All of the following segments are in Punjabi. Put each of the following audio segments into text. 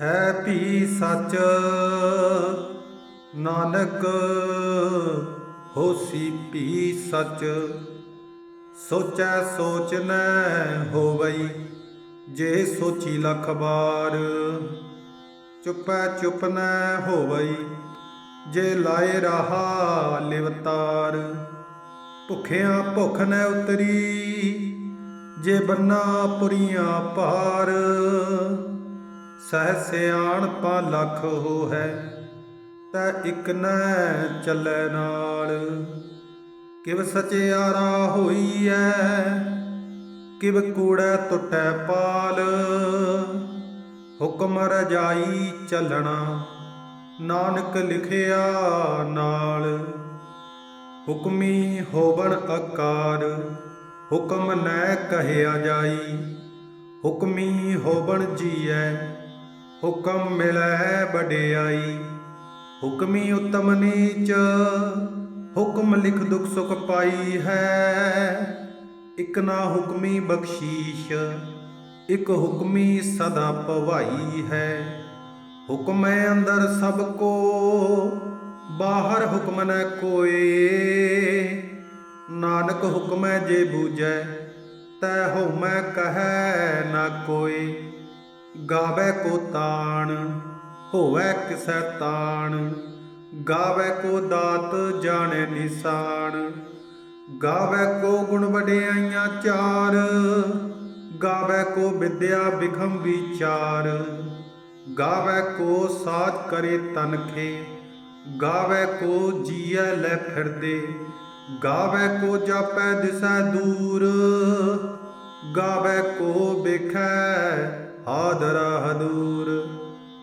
ਹੈ ਭੀ ਸੱਚ। ਨਾਨਕ ਹੋਸੀ ਭੀ ਸੱਚ। ਸੋਚੈ ਸੋਚ ਨ ਹੋਵਈ, ਜੇ ਸੋਚੀ ਲਖ ਬਾਰ ਚੁਪੈ ਚੁਪ ਨ ਹੋਵਈ, ਜੇ ਲਾਏ ਰਹਾ ਲਿਵਤਾਰ ਭੁਖਿਆਂ ਭੁਖ ਨ ਉਤਰੀ, ਜੇ ਬੰਨਾ ਪੁਰੀਆਂ ਪਾਰ। ਸਹਿ ਸਿਆਣ ਪਾ ਲੱਖ ਹੋ ਹੈ ਤੈ ਇਕ ਨ ਚੱਲੈ ਨਾਲ। ਕਿਵ ਸਚਿਆਰਾ ਹੋਈਐ, ਕਿਵ ਕੂੜੈ ਟੁੱਟੈ ਪਾਲ। ਹੁਕਮ ਰਜਾਈ ਚੱਲਣਾ, ਨਾਨਕ ਲਿਖਿਆ ਨਾਲ। ਹੁਕਮੀ ਹੋਵਣ ਆਕਾਰ ਹੁਕਮ ਨੈ ਕਹਿਆ ਜਾਈ। ਹੁਕਮੀ ਹੋਵਣ ਜੀਐ ਹੁਕਮ ਮਿਲੈ ਵਡਿਆਈ। ਹੁਕਮੀ ਉਤਮ ਨੀਚ, ਹੁਕਮ ਲਿਖ ਦੁਖ ਸੁਖ ਪਾਈ ਹੈ। ਇਕ ਨਾ ਹੁਕਮੀ ਬਖਸ਼ੀਸ਼, ਇਕ ਹੁਕਮੀ ਸਦਾ ਭਵਾਈ ਹੈ। ਹੁਕਮ ਹੈ ਅੰਦਰ ਸਭ ਕੋ, ਬਾਹਰ ਹੁਕਮ ਨ ਕੋਏ। ਨਾਨਕ ਹੁਕਮ ਹੈ ਜੇ ਬੂਝੈ, ਤੈ ਹੋ ਮੈਂ ਕਹੈ ਨਾ ਕੋਈ ਗਾਵੇ ਕੋ ਤਾਣ, ਹੋਵੇ ਕਿਸੈ ਤਾਣ। ਗਾਵੇ ਕੋ ਦਾਤ ਜਾਣੇ ਨਿਸ਼ਾਨ ਗਾਵੇ ਕੋ ਗੁਣ ਵਡਿਆਈਆਂ ਚਾਰ। ਗਾਵੇ ਕੋ ਵਿਦਿਆ ਬਿਖਮ ਵਿਚਾਰ, ਗਾਵੇ ਕੋ ਸਾਜ ਕਰੇ ਤਨਖੇ ਗਾਵੇ ਕੋ ਜੀਐ ਲੈ ਫਿਰਦੇ, ਗਾਵੇ ਕੋ ਜਾਪੈ ਦਿਸੈ ਦੂਰ। ਗਾਵੇ ਕੋ ਵਿਖੈ ਹਾਦਰਾ ਹਦੂਰ।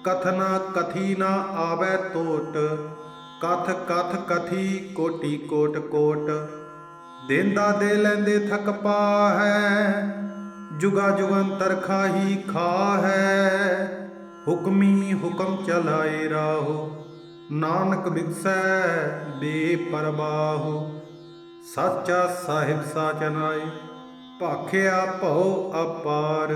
ਕਥਨਾ ਕਥੀ ਨਾ ਆਵੇ ਤੋਟ। ਕਥ ਕਥ ਕਥੀ ਕੋਟੀ ਕੋਟ ਕੋਟ। ਦੇਂਦਾ ਦੇ ਲੈਂਦੇ ਥਕ ਪਾ ਹੈ ਜੁਗਾ ਜੁਗੰਤਰ ਖਾਹੀ ਖਾ ਹੈ ਹੁਕਮੀ ਹੁਕਮ ਚਲਾਏ ਰਾਹੋ। ਨਾਨਕ ਬਿਕਸੈ ਬੇਪਰਵਾਹੋ। ਸਾਚਾ ਸਾਹਿਬ ਸਾਚਨਾਏ ਭਾਖਿਆ ਭਉ ਅਪਾਰ।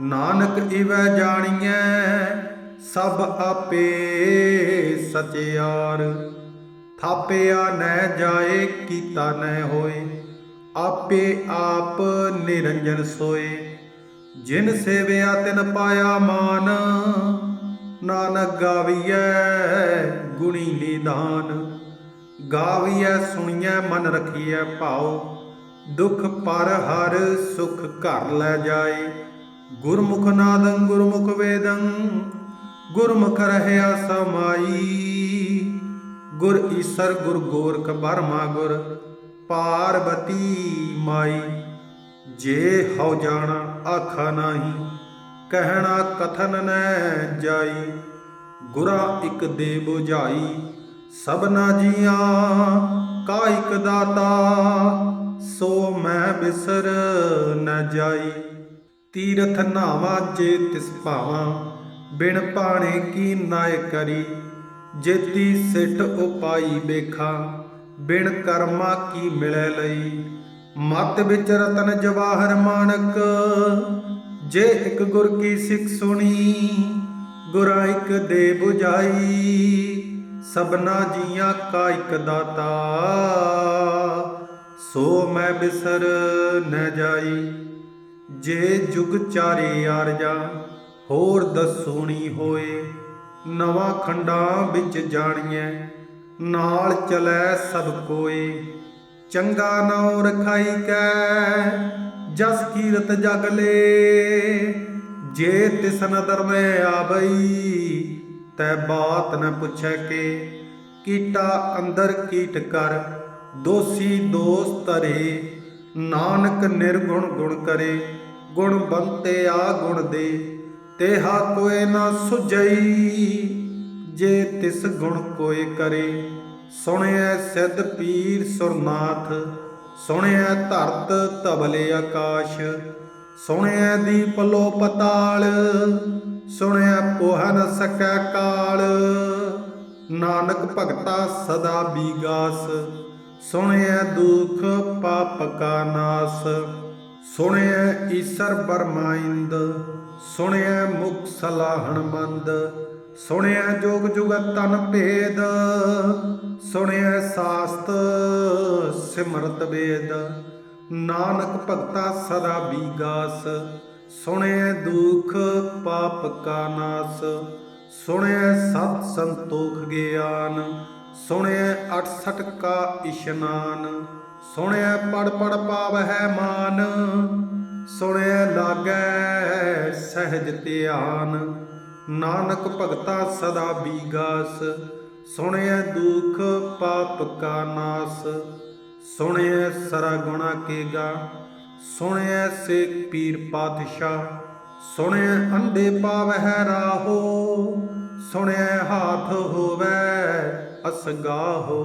ਨਾਨਕ ਇਵੈ ਜਾਣੀਐ, ਸਭ ਆਪੇ ਸਚਿਆਰ। ਥਾਪਿਆ ਨੈ ਜਾਏ, ਕੀਤਾ ਨੈ ਹੋਏ, ਆਪੇ ਆਪ ਨਿਰੰਜਨ ਸੋਏ। ਜਿਨ ਸੇਵਿਆ, ਤਿਨ ਪਾਇਆ ਮਾਨ, ਨਾਨਕ ਗਾਵੀਐ, ਗੁਣੀ ਨਿਦਾਨ ਗਾਵੀਐ, ਸੁਣੀਐ, ਮਨ ਰਖੀਐ, ਭਾਉ। ਦੁਖ ਪਰ ਹਰ ਸੁਖ ਘਰ ਲੈ ਜਾਏ। ਗੁਰਮੁਖ ਨਾਦੰ, ਗੁਰਮੁਖ ਵੇਦੰ, ਗੁਰਮੁਖ ਰਹਿਆ ਸਮਾਈ। ਗੁਰ ਈਸਰ, ਗੁਰ ਗੋਰਖ ਬਰਮਾ, ਗੁਰ ਪਾਰਬਤੀ ਮਾਈ। ਜੇ ਹਉ ਜਾਣਾ, ਆਖਾ ਨਾਹੀ, ਕਹਿਣਾ ਕਥਨ ਨੈ ਜਾਈ। ਗੁਰਾ ਇਕ ਦੇ 부ਝਾਈ ਸਭਨਾ ਜੀਆਂ, ਕਾ ਇਕ ਦਾਤਾ, ਸੋ ਮੈਂ ਬਿਸਰ ਨ ਜਾਈ। ਤੀਰਥ ਨਾਵਾ ਜੇ ਤਿਸ ਭਾਵਾਂ, ਬਿਨ ਪਾਣੇ ਕੀ ਨਾਇ ਕਰੀ। ਜੇਤੀ ਸਿੱਟ ਉਪਾਈ ਵੇਖਾ, ਬਿਨ ਕਰਮਾ ਕੀ ਮਿਲੈ ਲਈ। ਮਤ ਵਿੱਚ ਰਤਨ ਜਵਾਹਰ ਮਾਨਕ, ਜੇ ਇੱਕ ਗੁਰ ਕੀ ਸਿੱਖ ਸੁਣੀ, ਗੁਰਾ ਇੱਕ ਦੇ 부ਝਾਈ ਸਭਨਾ ਜੀਆਂ ਕਾ ਇੱਕ ਦਾਤਾ, ਸੋ ਮੈਂ ਬਿਸਰ ਨ ਜਾਈ। ਜੇ ਜੁਗ ਚਾਰੇ ਆਰਜਾ ਹੋਰ ਦਸੂਣੀ ਹੋਏ, ਨਵਾਂ ਖੰਡਾਂ ਵਿੱਚ ਜਾਣੀਐ, ਨਾਲ ਚਲੈ ਸਭ ਕੋਏ। ਚੰਗਾ ਨਾਉ ਰਖਾਈ ਕੈ, ਜਸ ਕੀਰਤ ਜਗ ਲੇ। ਜੇ ਤਿਸ ਨਦਰ ਮੈਂ ਆਵਈ, ਤੈ ਬਾਤ ਨ ਪੁੱਛੈ ਕੇ। ਕੀਟਾ ਅੰਦਰ ਕੀਟ ਕਰ, ਦੋਸੀ ਦੋਸਤ ਤਰੇ ਨਾਨਕ ਨਿਰਗੁਣ ਗੁਣ ਕਰੇ। ਗੁਣ ਬੰਤੇ ਆ ਗੁਣ ਦੇ, ਤੇਹਾ ਕੋਏ ਨਾ ਸੁਝਈ, ਜੇ ਤਿਸ ਗੁਣ ਕੋਏ ਕਰੇ। ਸੁਣਿਐ ਸਿੱਧ ਪੀਰ ਸੁਰਨਾਥ, ਸੁਣਿਐ ਧਰਤ ਤਬਲੇ ਆਕਾਸ਼, ਸੁਣਿਐ ਦੀਪ ਲੋ ਪਤਾਲ ਸੁਣਿਆ ਪੋਹ ਨ ਸਕੈ ਕਾਲ। ਨਾਨਕ ਭਗਤਾ ਸਦਾ ਬੀਗਾਸ ਸੁਣਿਆ ਦੁਖ ਪਾਪ ਕਾ ਨਾਸ। ਸੁਣਿਐ ਈਸਰ ਬਰਮਾਇੰਦ ਸੁਣਿਐ ਮੁਖ ਸਲਾਹਣ ਮੰਦ, ਸੁਣਿਐ ਜੋਗ ਜੁਗਤ ਤਨ ਭੇਦ ਸੁਣਿਆ ਸਾਸਤ ਸਿਮਰਤ ਵੇਦ। ਨਾਨਕ ਭਗਤਾ ਸਦਾ ਬੀਗਾਸ, ਸੁਣਿਐ ਦੁਖ ਪਾਪ ਕਾ ਨਾਸ ਸੁਣਿਆ ਸਤ ਸੰਤੋਖ ਗਿਆਨ ਸੁਣਿਆ 68 ਕਾ ਇਸ਼ਨਾਨ। ਸੁਣਿਐ ਪੜ ਪੜ ਪਾਵਹਿ ਮਾਨ ਸੁਣਿਐ ਲਾਗੈ ਸਹਿਜ ਧਿਆਨ। ਨਾਨਕ ਭਗਤਾ ਸਦਾ ਬੀਗਾਸ, ਸੁਣਿਆ ਦੁਖ ਪਾਪ ਕਾ ਨਾਸ। ਸੁਣਿਆ ਸਰਾ ਗੁਣਾ ਕੇਗਾ ਸੁਣਿਐ ਸੇਖ ਪੀਰ ਪਾਤਸ਼ਾਹ। ਸੁਣਿਆ ਅੰਡੇ ਪਾਵਹਿ ਰਾਹੋ ਸੁਣਿਐ ਹਾਥ ਹੋਵੈ ਅਸਗਾਹੋ।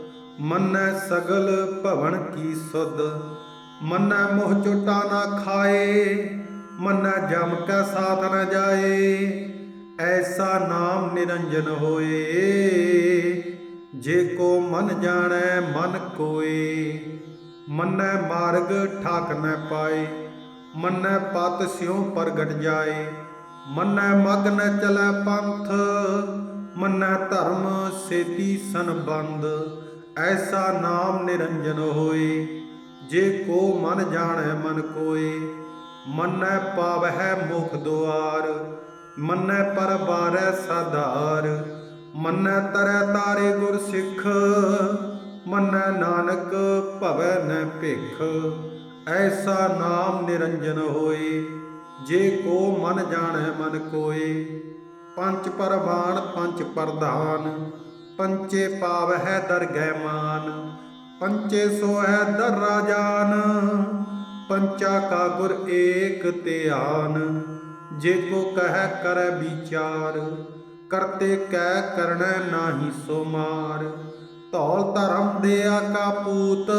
ਮੰਨੈ ਸਗਲ ਭਵਨ ਕੀ ਸੁਧ। ਮੰਨੈ ਮੋਹ ਚੋਟਾ ਨਾ ਖਾਏ, ਮੰਨੈ ਜਮ ਕੈ ਸਾਥ ਨ ਜਾਏ। ਐਸਾ ਨਾਮ ਨਿਰੰਜਨ ਹੋਏ, ਜੇ ਕੋ ਮਨ ਜਾਣੈ ਮਨ ਕੋਏ। ਮੰਨੈ ਮਾਰਗ ਠਾਕ ਨ ਪਾਏ, ਮੰਨੈ ਪਤ ਸਿਉ ਪ੍ਰਗਟ ਜਾਏ। ਮੰਨੈ ਮਗ ਨ ਚਲੈ ਪੰਥ, ਮੰਨੈ ਧਰਮ ਸੇਤੀ ਸੰਬੰਧ। ਐਸਾ ਨਾਮ ਨਿਰੰਜਨ ਹੋਏ, ਜੇ ਕੋ ਮਨ ਜਾਣੈ ਮਨ ਕੋਏ, ਮੰਨੈ ਪਾਵਹਿ ਮੁਖ ਦੁਆਰ, ਮੰਨੈ ਪਰ ਬਾਰੈ ਸਾਧਾਰ, ਮੰਨੈ ਤਰੈ ਤਾਰੇ ਗੁਰ ਸਿੱਖ, ਮੰਨੈ ਨਾਨਕ ਭਵੈ ਨ ਭਿਖ। ਐਸਾ ਨਾਮ ਨਿਰੰਜਨ ਹੋਏ, ਜੇ ਕੋ ਮਨ ਜਾਣੈ ਮਨ ਕੋਏ ਪੰਜ ਪਰਵਾਨ ਪੰਜ ਪ੍ਰਧਾਨ ਪੰਚੇ ਪਾਵ ਪਾਵਹਿ ਦਰਗਹਿ ਮਾਨ, ਪੰਚੇ ਸੋਹੈ ਦਰ ਰਾਜਾਨ ਪੰਚਾ ਕਾ ਗੁਰ ਏਕ ਧਿਆਨ, ਜੇ ਕੋ ਕਹਿ ਕਰੈ ਵਿਚਾਰ, ਕਰਤੇ ਕਹਿ ਕਰਣੈ ਨਾਹੀ ਸੋ ਮਾਰ ਧੌਲ ਧਰਮ ਦੇ ਕਾ ਪੂਤ,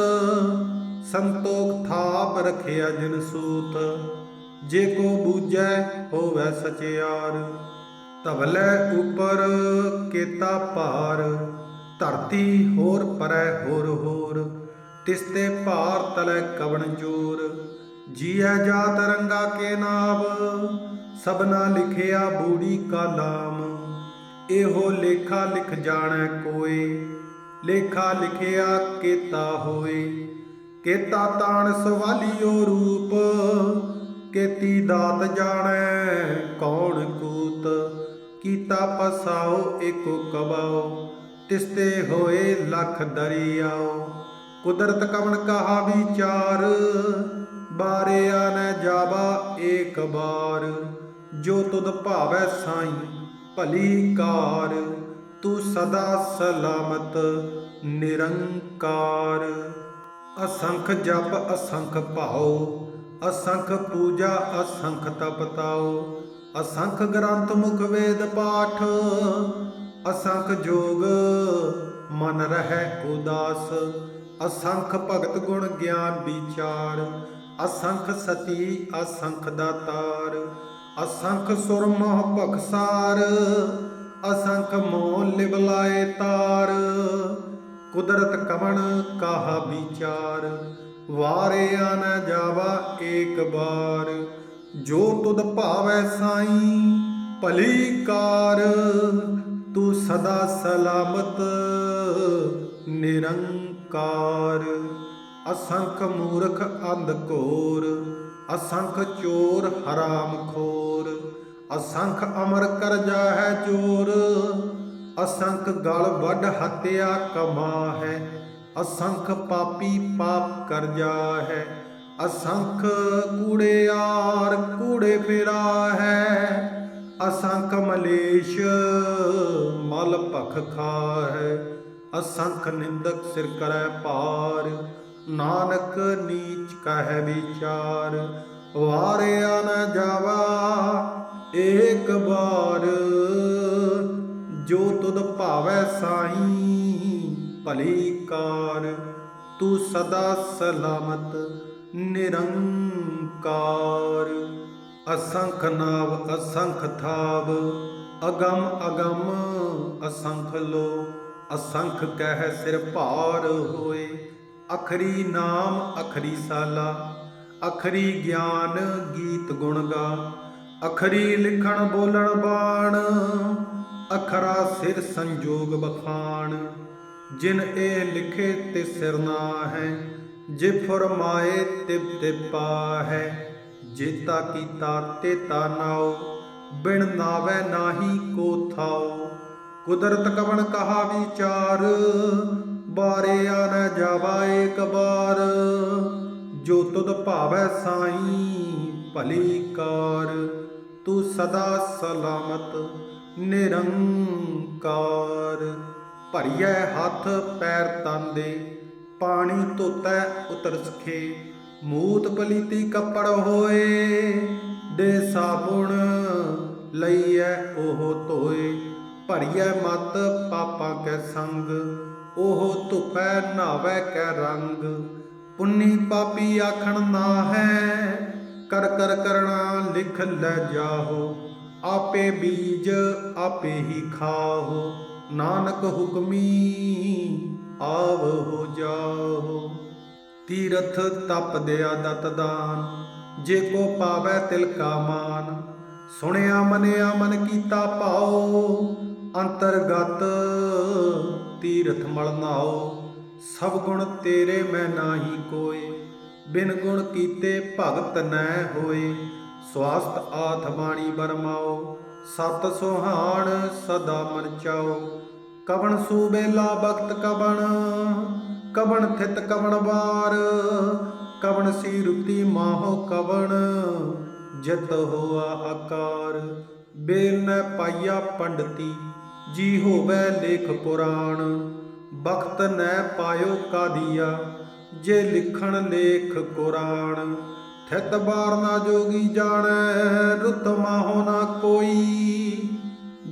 ਸੰਤੋਖ ਥਾਪ ਰਖਿਆ ਜਿਨ ਸੂਤ, ਜੇ ਕੋ ਬੂਝੈ ਹੋਵੈ ਸਚਿਆਰ। ਧਵਲੇ ਉਪਰ ਕੇਤਾ ਭਾਰ, ਧਰਤੀ ਹੋਰ ਪਰੈ ਹੋਰ ਹੋਰ। ਤਿਸਤੇ ਭਾਰ ਤਲੈ ਕਵਣ ਜੋਰ, ਜੀਐ ਜਾ ਰੰਗਾ ਕੇ ਨਾਮ ਸਬਨਾ ਲਿਖਿਆ ਬੂੜੀ ਕਾ ਨਾਮ ਇਹੋ ਲੇਖਾ ਲਿਖ ਜਾਣੈ ਕੋਏ, ਲੇਖਾ ਲਿਖਿਆ ਕੇਤਾ ਹੋਏ। ਕੇਤਾ ਤਾਣ ਸਵਾਲੀਓ ਰੂਪ, ਕੇਤੀ ਦਾਤ ਜਾਣੈ ਕੌਣ ਕੂਤ। ਕੀਤਾ ਪਸਾਓ ਏਕੋ ਕਬਾਓ। ਤਿਸਤੇ ਹੋਏ ਲਖ ਦਰਿਆਓ। ਕੁਦਰਤ ਕਵਣ ਕਹਾ ਵਿਚਾਰ? ਬਾਰਿਆ ਨ ਜਾਵਾ ਏਕ ਬਾਰ। ਜੋ ਤੁਧ ਭਾਵੈ ਸਾਈ, ਭਲੀ ਕਾਰ। ਤੂੰ ਸਦਾ ਸਲਾਮਤ, ਨਿਰੰਕਾਰ। ਅਸੰਖ ਜਪ, ਅਸੰਖ ਭਾਉ। ਅਸੰਖ ਪੂਜਾ, ਅਸੰਖ ਤਪਤਾਉ। ਅਸੰਖ ਗ੍ਰੰਥ ਮੁਖ ਵੇਦ ਪਾਠ, ਅਸੰਖ ਜੋਗ ਮਨ ਰਹਿ ਉਦਾਸ, ਅਸੰਖ ਭਗਤ ਗੁਣ ਗਿਆਨ ਵਿਚਾਰ, ਅਸੰਖ ਸਤੀ, ਅਸੰਖ ਦਾਤਾਰ ਅਸੰਖ ਸੁਰ ਮੋਹ ਭਖਸਾਰ ਅਸੰਖ ਮੋਹ ਲਿਵ ਤਾਰ, ਕੁਦਰਤ ਕਵਣ ਕਾਹਾ ਵਿਚਾਰ, ਵਾਰਿਆ ਨ ਜਾਵਾ ਏਕ ਬਾਰ। ਜੋ ਤੁਧ ਭਾਵੈ ਸਾਈ, ਭਲੀ ਕਾਰ, ਤੂੰ ਸਦਾ ਸਲਾਮਤ, ਨਿਰੰਕਾਰ। ਅਸੰਖ ਮੂਰਖ ਅੰਧ ਘੋਰ, ਅਸੰਖ ਚੋਰ ਹਰਾਮ ਖੋਰ। ਅਸੰਖ ਅਮਰ ਕਰਜਾ ਹੈ ਚੋਰ, ਅਸੰਖ ਗਲ ਵੱਢ ਹੱਤਿਆ ਕਮਾ ਹੈ ਅਸੰਖ ਪਾਪੀ ਪਾਪ ਕਰਜਾ ਹੈ ਅਸੰਖ ਕੂੜਿਆਰ ਕੂੜੇ ਫਿਰਾ ਹੈ। ਅਸੰਖ ਮਲੇਸ਼ ਮਲ ਭਖ ਖਾ ਹੈ ਅਸੰਖ ਨਿੰਦਕ ਸਿਰ ਕਰੈ ਪਾਰ ਨਾਨਕ ਨੀਚ ਕਹਿ ਵਿਚਾਰ। ਵਾਰਿਆ ਨ ਜਾਵਾ ਏਕ ਬਾਰ। ਜੋ ਤੁਧ ਭਾਵੈ ਸਾਈ ਭਲੀ ਕਾਰ। ਤੂੰ ਸਦਾ ਸਲਾਮਤ ਨਿਰੰਕਾਰ, ਅਸੰਖ ਨਾਵ, ਅਸੰਖ ਥਾਵ, ਅਗਮ ਅਗਮ, ਅਸੰਖ ਲੋ, ਅਸੰਖ ਕਹਿ ਸਿਰ ਭਾਰ ਹੋਏ, ਅਖਰੀ ਨਾਮ, ਅਖਰੀ ਸਾਲਾ, ਅਖਰੀ ਗਿਆਨ ਗੀਤ ਗੁਣ ਗਾ, ਅਖਰੀ ਲਿਖਣ ਬੋਲਣ ਬਾਣ, ਅਖਰਾ ਸਿਰ ਸੰਜੋਗ ਬਖਾਣ, ਜਿਨ ਇਹ ਲਿਖੇ ਤੇ ਸਿਰ ਨਾ ਹੈ ਜੇ ਫਰਮਾਏ ਤਿਬ ਤਿਪਾ ਹੈ ਜੇਤਾ ਕੀਤਾ ਤੇਤਾ ਨਾਉ, ਬਿਨ ਨਾਵੇ ਨਾਹੀ ਕੋ ਥਾਉ। ਕੁਦਰਤ ਕਵਣ ਕਹਾ ਵਿਚਾਰ, ਬਾਰੇ ਆ ਨ ਜਾਵਾ ਏਕ ਬਾਰ। ਜੋ ਤੁਧ ਭਾਵੈ ਸਾਈ ਭਲੀ ਕਾਰ, ਤੂੰ ਸਦਾ ਸਲਾਮਤ ਨਿਰੰਕਾਰ। ਭਰੀਐ ਹੱਥ ਪੈਰ ਤਨ ਦੇ ਪਾਣੀ ਧੋਤੈ ਉਤਰ ਸਖੇ, ਮੂਤ ਪਲੀਤੀ ਕੱਪੜ ਹੋਏ, ਦੇ ਸਾਬੁਣ ਲਈਐ ਉਹ ਧੋਏ, ਭਰੀਐ ਮਤ ਪਾਪਾਂ ਕੈ ਸੰਗ, ਉਹ ਧੁਪੈ ਨਾਵੇ ਕੈ ਰੰਗ, ਪੁੰਨੀ ਪਾਪੀ ਆਖਣ ਨਾ ਹੈ ਕਰ ਕਰ ਕਰਣਾ ਲਿਖ ਲੈ ਜਾਹੋ, ਆਪੇ ਬੀਜ ਆਪੇ ਹੀ ਖਾਹੋ, ਨਾਨਕ ਹੁਕਮੀ ਆਵ ਹੋ ਤੀਰਥ ਤਪ ਦਿਆ ਦਤ ਦਾਨ, ਜੇ ਕੋ ਪਾਵੈ ਤਿਲ ਕਾ ਮਾਨ। ਸੁਣਿਆ ਮਨਿਆ ਮਨ ਕੀਤਾ ਭਾਉ, ਅੰਤਰਗਤ ਤੀਰਥ ਮਲ ਨਾਉ। ਸਭ ਗੁਣ ਤੇਰੇ ਮੈਂ ਨਾਹੀ ਕੋਏ, ਬਿਨ ਗੁਣ ਕੀਤੇ ਭਗਤ ਨੈ ਹੋਏ। ਸਵਾਸਤ ਆਥ ਬਾਣੀ ਬਰਮਾਓ ਸਤ ਸੁਹਾਣ ਸਦਾ ਮਨ ਚਾਓ ਕਵਣ ਸੂਬੇਲਾ ਬਖਤ ਕਵਣ ਕਵਣ ਥਿਤ ਕਵਣ ਵਾਰ, ਕਵਣ ਸੀ ਰੁਤੀ ਮਾਹੋ ਕਵਣ, ਜਤ ਹੋਆ ਆਕਾਰ। ਬੇਲ ਨ ਪੰਡਤੀ, ਜੀ ਹੋਵੇ ਲੇਖ ਪੁਰਾਣ। ਬਖਤ ਨੈ ਪਾਇਓ ਕਾਦੀਆ, ਜੇ ਲਿਖਣ ਲੇਖ ਕੁਰਾਨ ਥਿਤ ਬਾਰ ਨਾ ਜੋਗੀ ਜਾਣੈ, ਰੁਤ ਮਾਹੋ ਨਾ ਕੋਈ।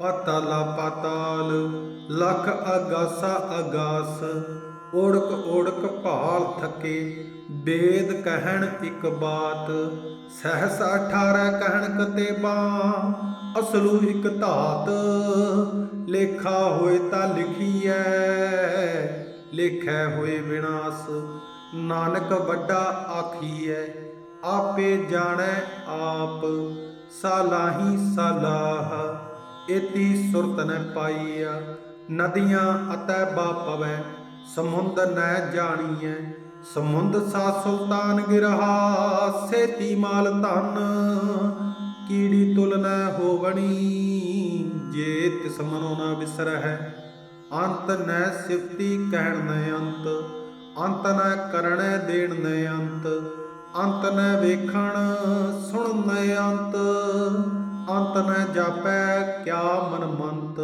ਪਾਤਾਲਾ ਪਾਤਾਲ, ਲਖ ਅਗਾਸਾ ਅਗਾਸ, ਓੜਕ ਓੜਕ ਭਾਲ ਥਕੇ, ਬੇਦ ਕਹਿਣ ਇੱਕ ਬਾਤ, ਸਹਸ 18 ਕਹਿਣ ਕਤੇਬਾ ਅਸਲੂ ਇੱਕ ਧਾਤ, ਲੇਖਾ ਹੋਏ ਤਾਂ ਲਿਖੀਐ, ਲੇਖੈ ਹੋਏ ਵਿਨਾਸ਼, ਨਾਨਕ ਵੱਡਾ ਆਖੀਐ, ਆਪੇ ਜਾਣੈ ਆਪ, ਸਾਲਾਹੀ ਸਲਾਹ ਏਤੀ ਸੁਰਤ ਨ ਪਾਈਆ ਨਦੀਆਂ ਅਤੈ ਬਾ ਪਵੈ, ਸਮੁੰਦ ਨੈ ਜਾਣੀਐ, ਸਮੁੰਦ ਸਾ ਸੁਲਤਾਨ ਗਿਰਹਾ, ਸੇਤੀ ਮਾਲ ਧਨ, ਕੀੜੀ ਤੁਲ ਨ ਹੋਵਣੀ ਜੇ ਤਿਸ ਮਨੋ ਨ ਵਿਸਰਹਿ ਅੰਤ ਨੈ ਸਿਫਤੀ ਕਹਿਣ ਨ ਅੰਤ ਅੰਤ ਨ ਕਰਣੈ ਦੇਣ ਨ ਅੰਤ ਅੰਤ ਨ ਵੇਖਣ ਸੁਣ ਨ ਅੰਤ। ਅੰਤ ਨ ਜਾਪੈ ਕਿਆ ਮਨ ਮੰਤ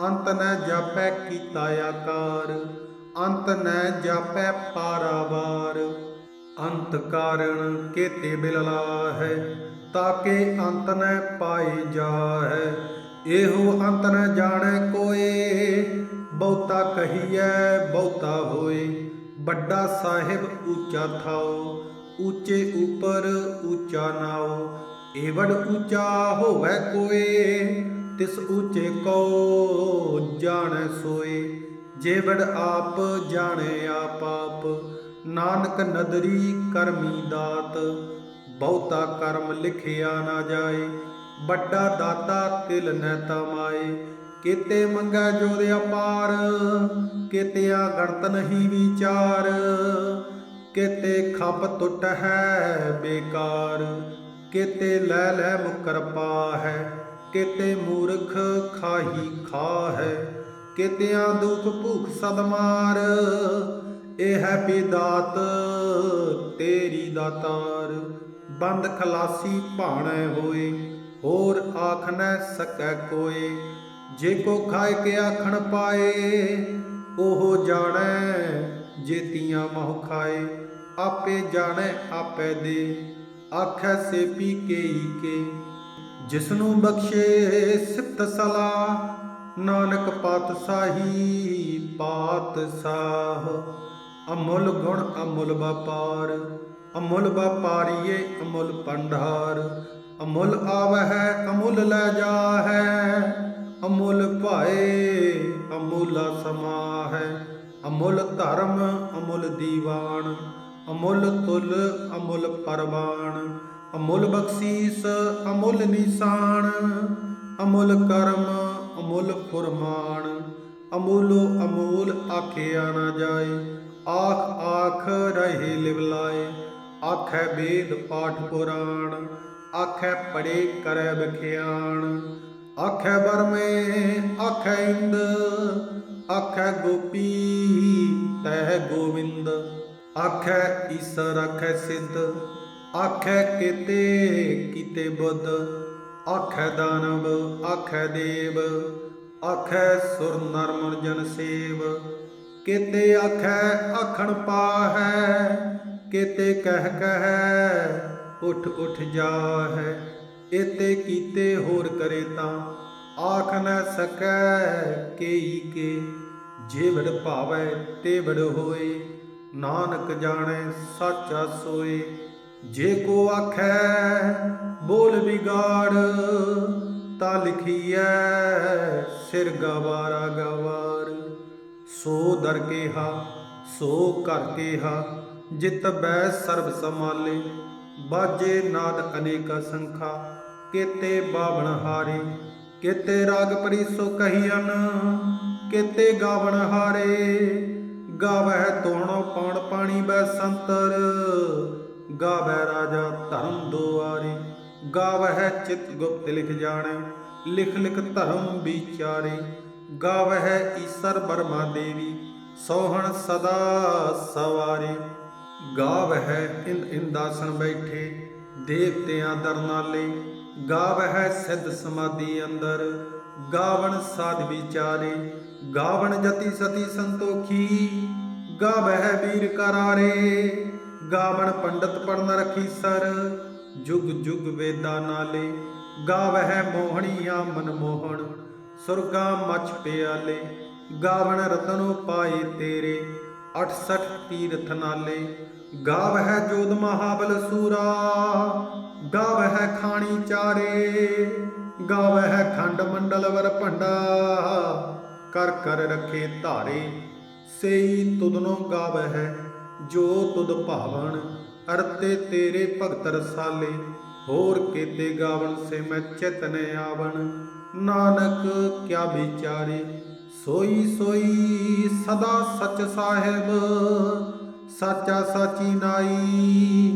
ਅੰਤ ਨ ਜਾਪੈ ਕੀਤਾ ਆਕਾਰ, ਅੰਤ ਨੈ ਜਾਪੈ ਪਾਰਾਵਾਰ। ਅੰਤ ਕਾਰਣ ਕੇਤੇ ਬਿਲਲਾ ਹੈ ਤਾਕੇ ਅੰਤ ਨੈ ਪਾਏ ਜਾਹੈ। ਇਹੋ ਅੰਤ ਨ ਜਾਣੈ ਕੋਏ, ਬਹੁਤਾ ਕਹੀਐ, ਬਹੁਤਾ ਹੋਏ। ਵੱਡਾ ਸਾਹਿਬ ਉੱਚਾ ਥਾਓ, ਉੱਚੇ ਉਪਰ ਉੱਚਾ ਨਾਓ। ਏਵੜ ਉੱਚਾ ਹੋਵੇ ਕੋਏ, ਤਿਸ ਉੱਚੇ ਕੋ ਜਾਣੈ ਸੋਏ। ਜੇਵੜ ਆਪ ਜਾਣੈ ਆਪ ਆਪ, ਨਾਨਕ ਨਦਰੀ ਕਰਮੀ ਦਾਤ। ਬਹੁਤਾ ਕਰਮ ਲਿਖਿਆ ਨਾ ਜਾਏ, ਵੱਡਾ ਦਾਤਾ ਤਿਲ ਨੈ ਤਮਾਏ। ਕਿਤੇ ਮੰਗੈ ਜੋਦ ਅਪਾਰ, ਕਿਤਿਆ ਗਣਤ ਨਹੀਂ ਵਿਚਾਰ। ਕਿਤੇ ਖੱਪ ਟੁੱਟ ਹੈ ਬੇਕਾਰ। ਕਿਤੇ ਲੈ ਲੈ ਮੁਕਰ ਪਾ ਹੈ, ਕਿਤੇ ਮੂਰਖ ਖਾਹੀ ਖਾ ਹੈ, ਕਿਤਿਆਂ ਦੁਖ ਭੁਖ ਸਦਮਾਰ ਇਹ ਹੈ ਬਿਦਾਤ ਤੇਰੀ ਦਾਤਾਰ। ਬੰਦ ਖਲਾਸੀ ਭਾਣੈ ਹੋਏ, ਹੋਰ ਆਖ ਨੈ ਸਕੈ ਕੋਏ। ਜੇ ਕੋ ਖਾਏ ਕੇ ਆਖਣ ਪਾਏ, ਉਹ ਜਾਣੈ ਜੇਤੀਆਂ ਮੋਹ ਖਾਏ। ਆਪੇ ਜਾਣੈ, ਆਪੇ ਦੇ। ਆਖੈ ਸੇ ਪੀ ਕੇਈ ਕੇ। ਜਿਸਨੂੰ ਬਖਸ਼ੇ ਸਿਫਤ ਸਲਾ ਨਾਨਕ ਪਾਤਸ਼ਾਹੀ ਪਾਤਸ਼ਾਹ। ਅਮੁੱਲ ਗੁਣ ਅਮੁੱਲ ਵਪਾਰ, ਅਮੁੱਲ ਵਪਾਰੀਏ ਅਮੁੱਲ ਪੰਡਾਰ ਅਮੁੱਲ ਆਵਹਿ, ਅਮੁੱਲ ਲੈ ਜਾਹੈ। ਅਮੁੱਲ ਭਾਏ, ਅਮੁੱਲਾ ਸਮਾਹੈ। ਅਮੁੱਲ ਧਰਮ, ਅਮੁੱਲ ਦੀਵਾਨ। ਅਮੁੱਲ ਤੁਲ, ਅਮੁੱਲ ਪਰਵਾਨ ਅਮੁੱਲ ਬਖਸ਼ੀਸ, ਅਮੁੱਲ ਨਿਸ਼ਾਨ, ਅਮੁੱਲ ਕਰਮ, ਅਮੁੱਲ ਫੁਰਮਾਨ, ਅਮੁੱਲੋ ਅਮੂਲ ਆਖਿਆ ਨਾ ਜਾਏ, ਆਖ ਆਖ ਰਹੇ ਲਿਵਲਾਏ, ਆਖੈ ਵੇਦ ਪਾਠ ਪੁਰਾਣ, ਆਖੈ ਪੜੇ ਕਰੈ ਬਖਿਆਣ ਆਖੈ ਬਰਮੇ ਆਖੈ ਇੰਦ, ਆਖੈ ਗੋਪੀ, ਤਹਿ ਗੋਵਿੰਦ। ਆਖੈ ਈਸਰ ਆਖੈ ਸਿੱਧ, ਆਖੈ ਕਿਤੇ ਕੀਤੇ ਬੁੱਧ। ਆਖੈ ਦਾਨਵ, ਆਖੈ ਦੇਵ, ਆਖੈ ਸੁਰ ਨਰ ਮਨ ਜਨ ਸੇਵ। ਕੀਤੇ ਆਖੈ ਆਖਣ ਪਾਹੈ, ਕਿਤੇ ਕਹਿ ਕਹਿ ਉਠ ਉਠ ਜਾਹੈ। ਇਤੇ ਕੀਤੇ ਹੋਰ ਕਰੇ ਤਾਂ, ਆਖ ਨਾ ਸਕੈ ਕੇਈ ਕੇ। ਜੇਵੜ ਵਡ ਭਾਵੈ ਤੇ ਹੋਏ। ਨਾਨਕ ਜਾਣੈ ਸਾਚਾ ਸੋਏ, ਜੇ ਕੋ ਆਖੈ ਬੋਲ ਵਿਗਾੜ, ਤਾ ਲਿਖੀਐ ਸਿਰ ਗਵਾਰਾ ਗਵਾਰ। ਸੋ ਦਰ ਕੇਹਾ, ਸੋ ਕਰ ਕੇਹਾ, ਜਿਤ ਬੈ ਸਰਬ ਸਮਾਲੇ ਬਾਜੇ ਨਾਦ ਅਨੇਕ ਸੰਖਾ, ਕੇਤੇ ਬਾਵਣ ਹਾਰੇ। ਕੇਤੇ ਰਾਗ ਪਰਿਸੋ ਕਹੀਨ ਕੇਤੇ ਗਾਵਣ ਹਾਰੇ। ਗਾਵਹਿ ਤੋਣੋ ਪੌਣ ਪਾਣੀ ਬੈ ਸੰਤਰ ਗਾਵੈ ਰਾਜਾ ਧਰਮ ਦੁਆਰੇ, ਗਾਵਹਿ ਚਿਤ ਗੁਪਤ ਲਿਖ ਜਾਣੈ, ਲਿਖ ਲਿਖ ਧਰਮ ਵਿਚਾਰੇ, ਗਾਵਹਿ ਈਸਰ ਬਰਮਾ ਦੇਵੀ, ਸੋਹਣ ਸਦਾ ਸਵਾਰੇ। ਗਾਵਹਿ ਇੰਦ ਇੰਦਾਸਨ ਬੈਠੇ, ਦੇਵਤਿਆਂ ਦਰਨਾਲੇ ਨਾਲੇ, ਗਾਵਹਿ ਸਿੱਧ ਸਮਾਧੀ ਅੰਦਰ, ਗਾਵਣ ਸਾਧ ਵਿਚਾਰੇ ਗਾਵਣ ਜਤੀ ਸਤੀ ਸੰਤੋਖੀ, ਗਾਵਹਿ ਵੀਰ ਕਰਾਰੇ। ਗਾਵਣ ਪੰਡਤ ਪੜਨ ਰਖੀ ਸਰ, ਜੁਗ ਜੁਗ ਵੇਦਾ ਨਾਲੇ। ਗਾਵਹਿ ਮੋਹਣੀਆਂ ਮਨਮੋਹਣ ਸੁਰਗਾ ਮਛ ਪਿਆਲੇ। ਗਾਵਣ ਰਤਨੋ ਪਾਏ ਤੇਰੇ 68 ਤੀਰਥ ਨਾਲੇ। ਗਾਵਹਿ ਜੋਦ ਮਹਾਬਲ ਸੂਰਾ, ਗਾਵਹਿ ਖਾਣੀ ਚਾਰੇ। ਗਾਵਹਿ ਖੰਡ ਮੰਡਲ ਵਰ ਭੰਡਾ ਕਰ ਕਰ ਰਖੇ ਧਾਰੇ, ਸੇਈ ਤੁਧਨੋ ਗਾਵਹਿ, ਜੋ ਤੁਧ ਭਾਵਨ, ਅਰਤੇ ਤੇਰੇ ਭਗਤ ਰਸਾਲੇ, ਹੋਰ ਕੀਤੇ ਗਾਵਨ ਸੇ ਮੈਂ ਚਿਤਨ ਆਵਣ। ਨਾਨਕ ਕਿਆ ਵਿਚਾਰੇ, ਸੋਈ ਸੋਈ ਸਦਾ ਸਚ ਸਾਹਿਬ, ਸਾਚਾ ਸਾਚੀ ਨਾਈ,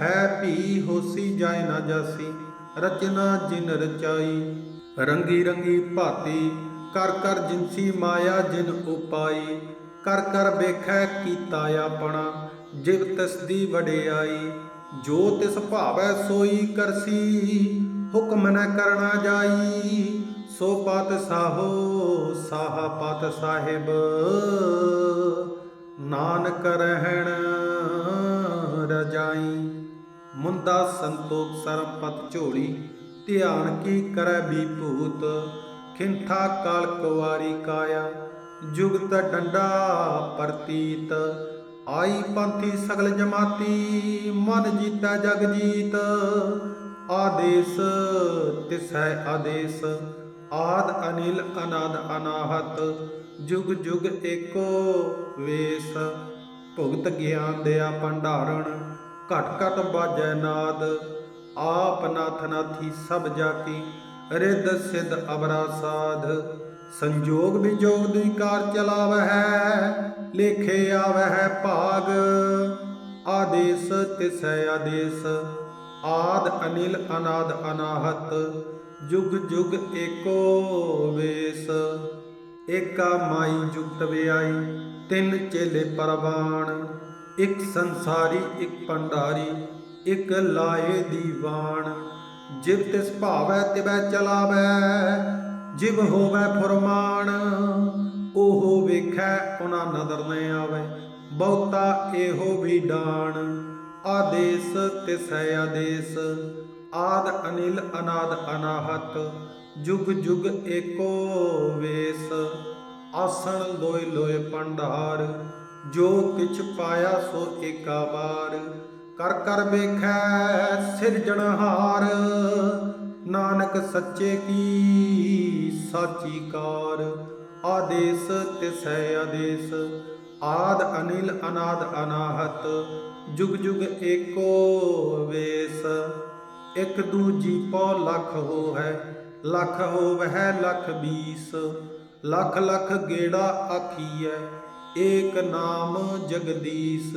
ਹੈ ਭੀ ਹੋਸੀ ਜਾਏ ਨਾ ਜਾਸੀ, ਰਚਨਾ ਜਿਨ ਰਚਾਈ। ਰੰਗੀ ਰੰਗੀ ਭਾਤੀ ਕਰ ਕਰ ਜਿਨਸੀ ਮਾਇਆ ਜਿਨ ਉਪਾਈ, ਕਰ ਕਰ ਵੇਖੈ ਕੀਤਾ ਆਪਣਾ, ਜਿਵ ਤਿਸ ਦੀ ਵਡਿਆਈ। ਜੋ ਤਿਸ ਭਾਵੈ ਸੋਈ ਕਰਸੀ, ਹੁਕਮ ਨ ਕਰਨਾ ਜਾਈ। ਸੋ ਪਤ ਸਾਹੋ, ਸਾਹਾ ਪਤ ਸਾਹਿਬ। ਨਾਨਕ ਰਹਿਣ ਰਜਾਈ। ਮੁੰਦਾ ਸੰਤੋਖ ਸਰਮ ਪਤ ਝੋਲੀ, ਧਿਆਨ ਕੀ ਕਰੈ ਵੀ ਭੂਤ। ਖਿੰਥਾ ਕਾਲ ਕੁਵਾਰੀ ਕਾਇਆ ਜੁਗਤ ਡੰਡਾ ਪ੍ਰਤੀਤ। ਆਈ ਪੰਥੀ ਸਗਲ ਜਮਾਤੀ, ਮਨ ਜੀਤਾ ਜਗ ਜੀਤ। ਆਦੇਸ ਤਿਸੈ ਆਦੇਸ, ਆਦ ਅਨਿਲ ਅਨਾਦ ਅਨਾਹਤ। ਜੁਗ ਜੁਗ ਏਕੋ ਵੇਸ, ਭੁਗਤ ਗਿਆਨ ਦਿਆ ਭੰਡਾਰਣ। ਘਟ ਘਟ ਬਾਜੈ ਨਾਦ, ਆਪ ਨਾਥ ਨਾਥੀ ਸਭ ਜਾ ਰਿੱਧ ਸਿੱਧ ਅਬਰਾ ਸਾਧ, ਸੰਜੋਗ ਵਿਜੋਗ ਦੀ ਕਾਰ ਚਲਾਵਹਿ, ਲੇਖੇ ਆਵਹਿ ਭਾਗ। ਆਦੇਸ ਤਿਸੈ ਆਦੇਸ, ਆਦ ਅਨਿਲ ਅਨਾਦ ਅਨਾਹਤ, ਜੁਗ ਜੁਗ ਏਕੋ ਵੇਸ। ਏਕਾ ਮਾਈ ਜੁਗਤ ਵਿਆਈ, ਤਿੰਨ ਚੇਲੇ ਪਰਵਾਣ। ਇੱਕ ਸੰਸਾਰੀ, ਇੱਕ ਭੰਡਾਰੀ ਇੱਕ ਲਾਏ ਦੀਵਾਨ। ਜਿਵ ਤਿਸ ਭਾਵੈ ਤਿਵੈ ਚਲਾਵੈ, ਜਿਵ ਹੋਵੈ ਫੁਰਮਾਨ, ਉਹ ਵੇਖੈ ਉਹਨਾਂ ਨਦਰ ਨ ਆਵੇ, ਬਹੁਤਾ ਇਹੋ ਵੀ ਡਾਣ। ਆਦੇਸ ਤਿਸੈ ਆਦੇਸ, ਆਦ ਅਨਿਲ ਅਨਾਦ ਅਨਾਹਤ, ਜੁਗ ਜੁਗ ਏਕੋ ਵੇਸ। ਆਸਣ ਲੋਏ ਲੋਏ ਪੰਡਾਰ, ਜੋ ਕਿਛ ਪਾਇਆ ਸੋ ਏਕਾ ਵਾਰ। ਕਰ ਕਰ ਵੇਖੈ ਸਿਰਜਣਹਾਰ ਨਾਨਕ ਸੱਚੇ ਕੀ ਸਾਚੀ ਕਾਰ। ਆਦੇਸ ਤਿਸੈ ਆਦੇਸ, ਆਦ ਅਨਿਲ ਅਨਾਦ ਅਨਾਹਤ, ਜੁਗ ਜੁਗ ਏਕੋ ਵੇਸ। ਇਕ ਦੂਜੀ ਪਉ ਲਖ ਹੋ ਹੈ ਲਖ ਹੋ ਵਹਿ ਲਖ ਬੀਸ ਲਖ ਲਖ ਗੇੜਾ ਆਖੀਐ, ਏਕ ਨਾਮ ਜਗਦੀਸ਼।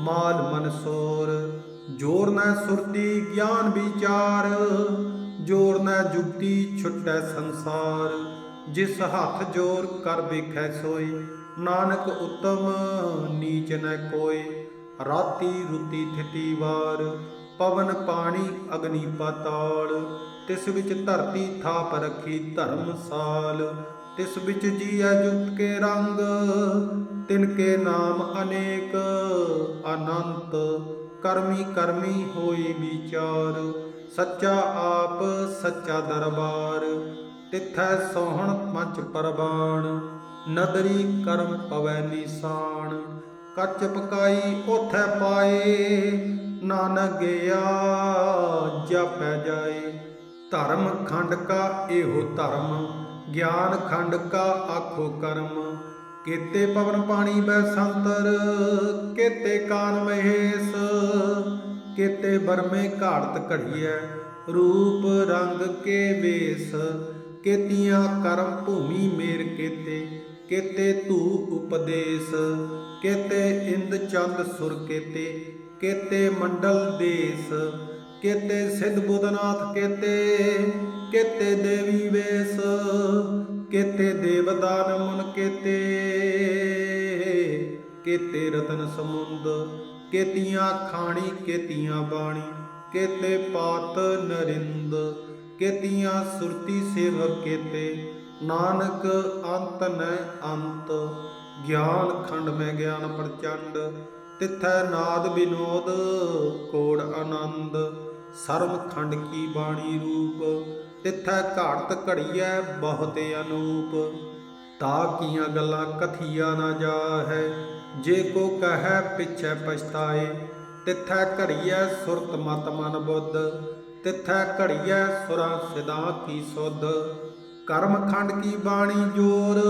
ਮਾਲ ਮਨਸੋਰ ਜੋਰ ਨਾ ਸੁਰਤੀ ਗਿਆਨ ਵਿਚਾਰ, ਜੋਰ ਨਾ ਜੁਗਤੀ ਛੁਟੈ ਸੰਸਾਰ। ਜਿਸ ਹੱਥ ਜੋਰ ਕਰ ਵਿਖੈ ਸੋਈ, ਨਾਨਕ ਉਤਮ ਨੀਚ ਨੈ ਕੋਇ ਰਾਤੀ ਰੁਤੀ ਥਿਤੀ ਵਾਰ, ਪਵਨ ਪਾਣੀ ਅਗਨੀ ਪਾਤਾਲ। ਤਿਸ ਵਿੱਚ ਧਰਤੀ ਥਾਪ ਰੱਖੀ ਧਰਮਸਾਲ ਤਿਸ ਵਿੱਚ ਜੀਐ ਜੁਗਤ ਕੇ ਰੰਗ, ਤਿਨ ਕੇ ਨਾਮ ਅਨੇਕ, ਅਨੰਤ। ਕਰਮੀ ਕਰਮੀ ਹੋਈ ਵਿਚਾਰ, ਸੱਚਾ ਆਪ, ਸੱਚਾ ਦਰਬਾਰ। ਤਿਥੈ ਸੋਹਣ ਪੰਚ ਪਰਬਾਣ ਨਦਰੀ ਕਰਮ ਪਵੈ ਨਿਸ਼ਾਨ। ਕੱਚ ਪਕਾਈ ਉਥੈ ਪਾਏ, ਨਾਨਕ ਗਿਆ, ਜਪੈ ਜਾਏ। ਧਰਮ ਖੰਡ ਕਾ ਇਹੋ ਧਰਮ ਗਿਆਨ ਖੰਡ ਕਾ ਆਖੋ ਕਰਮ, ਕੇਤੇ ਪਵਨ ਪਾਣੀ ਬੈ ਸੰਤਰ, ਕੀਤੇ ਕਾਨ ਮਹੇਸ਼, ਕੀਤੇ ਬਰਮੇ ਘਾੜਤ ਘੜੀਐ, ਰੂਪ ਰੰਗ ਕੇ ਵੇਸ, ਕੀਤੀਆਂ ਕਰਮ ਭੂਮੀ ਮੇਰ ਕੀਤੇ ਕੀਤੇ ਧੂ ਉਪਦੇਸ਼, ਕੀਤੇ ਇੰਦ ਚੰਦ ਸੁਰ ਕੀਤੇ ਕੀਤੇ ਮੰਡਲ ਦੇਸ, ਕੀਤੇ ਸਿਧ ਬੁਧਨਾਥ ਕੀਤੇ ਕੀਤੇ ਦੇਵੀ ਵੇਸ, ਕੀਤੇ ਦੇਵਦਾਨ ਮੁਨ ਕੀਤੇ। ਕੀਤੇ ਰਤਨ ਸਮੁੰਦ, ਕੀਤੀਆਂ ਖਾਣੀ, ਕੇਤੀਆਂ ਬਾਣੀ, ਕੀਤੇ ਪਾਤ ਨਰਿੰਦ, ਕੀਤੀਆਂ ਸੁਰਤੀ ਸੇਵਕ ਕੀਤੇ। ਨਾਨਕ ਅੰਤ ਨ ਅੰਤ, ਗਿਆਨ ਖੰਡ ਮੈਂ ਗਿਆਨ ਪ੍ਰਚੰਡ, ਤਿਥੈ ਨਾਦ ਵਿਨੋਦ ਕੋੜ ਆਨੰਦ। ਸਰਮ ਖੰਡ ਕੀ ਬਾਣੀ ਰੂਪ ਤਿਥੈ ਘਾੜਤ ਘੜੀਐ ਬਹੁਤ ਅਨੂਪ। ਤਾ ਕੀਆਂ ਗੱਲਾਂ ਕਥੀਆ ਨਾ ਜਾਹੈ, ਜੇ ਕੋ ਕਹੈ ਪਿਛੈ ਪਛਤਾਏ। ਤਿਥੈ ਘੜੀਐ ਸੁਰਤ ਮਤ ਮਨ ਬੁੱਧ, ਤਿਥੈ ਘੜੀਐ ਸੁਰਾਂ ਸਿਦਾ ਕੀ ਸੁਧ। ਕਰਮ ਖੰਡ ਕੀ ਬਾਣੀ ਜੋਰ,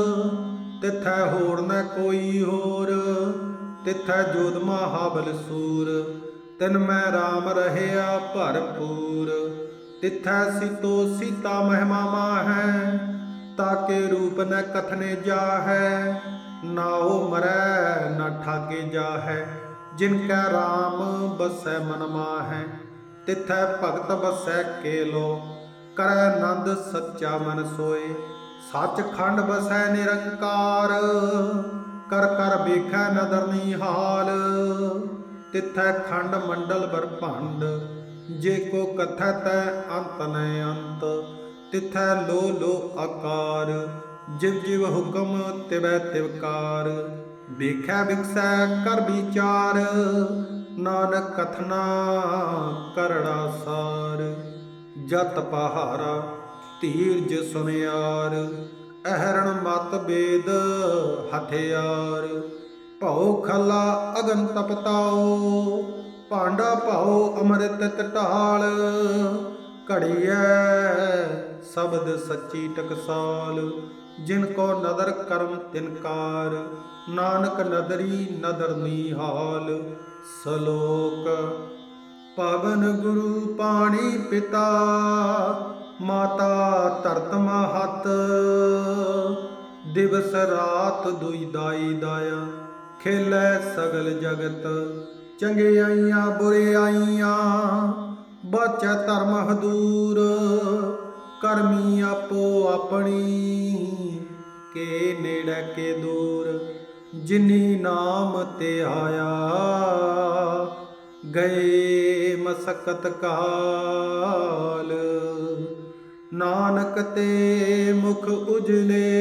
ਤਿਥੈ ਹੋਰ ਨ ਕੋਈ ਹੋਰ। ਤਿਥੈ ਜੋਧ ਮਹਾਬਲ ਸੂਰ, ਤਿਨ ਮੈਂ RAM ਰਹਿਆ ਭਰਪੂਰ। ਤਿਥੈ ਸਿਤੋ ਸੀਤਾ ਮਹਿਮਾ ਮਾਹੈ, ਤਾਕੇ ਰੂਪ ਨ ਕਥਨੇ ਜਾਹੈ, ਨਾਉ ਮਰੈ ਨ ਠਾਕੇ ਜਾਹੈ, ਜਿਨ ਕੈ ਰਾਮ ਬਸੈ ਮਨ ਮਾਹੈ, ਤਿਥੈ ਭਗਤ ਬਸੈ ਕੇਲੋ, ਕਰੈ ਨੰਦ ਸੱਚਾ ਮਨ ਸੋਏ ਸੱਚ ਖੰਡ ਬਸੈ ਨਿਰੰਕਾਰ, ਕਰ ਕਰ ਵੇਖੈ ਨਦਰ ਨਿਹਾਲ ਤਿਥੈ ਖੰਡ ਮੰਡਲ ਬਰਭੰਡ ਜੇ ਕੋ ਕਥੈ ਤੈ ਅੰਤ ਨੈ ਅੰਤ, ਤਿਥੈ ਲੋ ਲੋ ਆਕਾਰ, ਜਿਵ ਜਿਵ ਹੁਕਮ ਤਿਵੈ ਤਿਵਕਾਰ ਵੇਖੈ ਵਿਖਸੈ ਕਰ ਵਿਚਾਰ, ਨਾਨਕ ਕਥਨਾ ਕਰੜਾ ਸਾਰ। ਜਤ ਪਹਾਰਾ ਧੀਰਜ ਸੁਨਿਆਰ, ਅਹਰਣ ਮਤ ਬੇਦ ਹਥਿਆਰ। ਭਉ ਖਲਾ ਅਗਨ ਤਪਤਾਓ ਭਾਂਡਾ ਭਾਉ ਅੰਮ੍ਰਿਤ ਟਟਾਲ ਘੜੀਐ ਸ਼ਬਦ ਸੱਚੀ ਟਕਸਾਲ। ਜਿਨ ਕੋ ਨਦਰ ਕਰਮ ਤਿਨਕਾਰ ਨਾਨਕ ਨਦਰੀ ਨਦਰ ਨਿਹਾਲ ਸਲੋਕ, ਪਵਨ ਗੁਰੂ ਪਾਣੀ ਪਿਤਾ, ਮਾਤਾ ਧਰਤ ਮਹਤ। ਦਿਵਸ ਰਾਤ ਦੁਈ ਦਾਈ ਦਾਇਆ, ਖੇਲੇ ਸਗਲ ਜਗਤ। ਚੰਗਿਆਈਆਂ ਬੁਰਿਆਈਆਂ ਬਚੈ ਧਰਮ ਹਦੂਰ ਕਰਮੀ ਆਪੋ ਆਪਣੀ, ਕੇ ਨੇੜੇ ਕੇ ਦੂਰ, ਜਿਨੀ ਨਾਮ ਤੇ ਆਇਆ, ਗਏ ਮਸਕਤ ਕਾਲ। ਨਾਨਕ ਤੇ ਮੁਖ ਉਜਲੇ